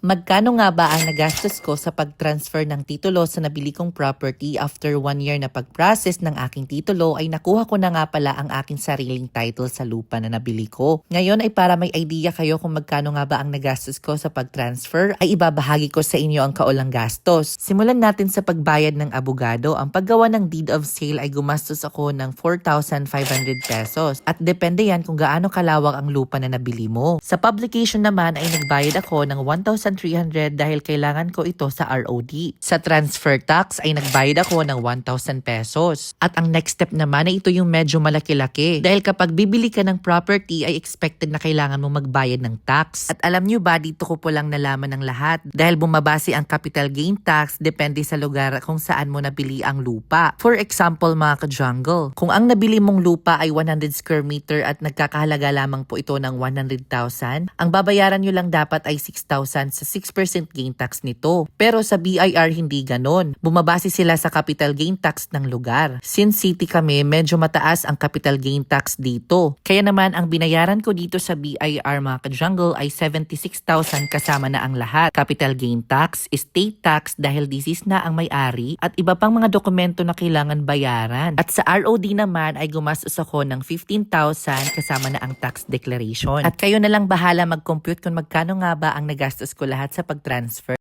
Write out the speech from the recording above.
Magkano nga ba ang nagastos ko sa pag-transfer ng titulo sa nabili kong property after one year na pag-process ng aking titulo ay nakuha ko na nga pala ang aking sariling title sa lupa na nabili ko. Ngayon ay para may idea kayo kung magkano nga ba ang nagastos ko sa pag-transfer ay ibabahagi ko sa inyo ang kaulang gastos. Simulan natin sa pagbayad ng abogado. Ang paggawa ng deed of sale ay gumastos ako ng 4,500 pesos at depende yan kung gaano kalawak ang lupa na nabili mo. Sa publication naman ay nagbayad ako ng 1,300 dahil kailangan ko ito sa ROD. Sa transfer tax ay nagbayad ako ng 1,000 pesos. At ang next step naman ay ito yung medyo malaki-laki. Dahil kapag bibili ka ng property ay expected na kailangan mo magbayad ng tax. At alam nyo ba, dito ko po lang nalaman ng lahat. Dahil bumabase ang capital gain tax depende sa lugar kung saan mo nabili ang lupa. For example mga ka-jungle, kung ang nabili mong lupa ay 100 square meter at nagkakahalaga lamang po ito ng 100,000, ang babayaran nyo lang dapat ay 6,000 sa 6% gain tax nito. Pero sa BIR hindi ganon. Bumabase sila sa capital gain tax ng lugar. Since city kami, medyo mataas ang capital gain tax dito. Kaya naman ang binayaran ko dito sa BIR mga ka-jungle ay 76,000 kasama na ang lahat. Capital gain tax, estate tax dahil disease na ang may-ari at iba pang mga dokumento na kailangan bayaran. At sa ROD naman ay gumastos ako ng 15,000 kasama na ang tax declaration. At kayo na lang bahala mag-compute kung magkano nga ba ang nagastos ko lahat sa pag-transfer.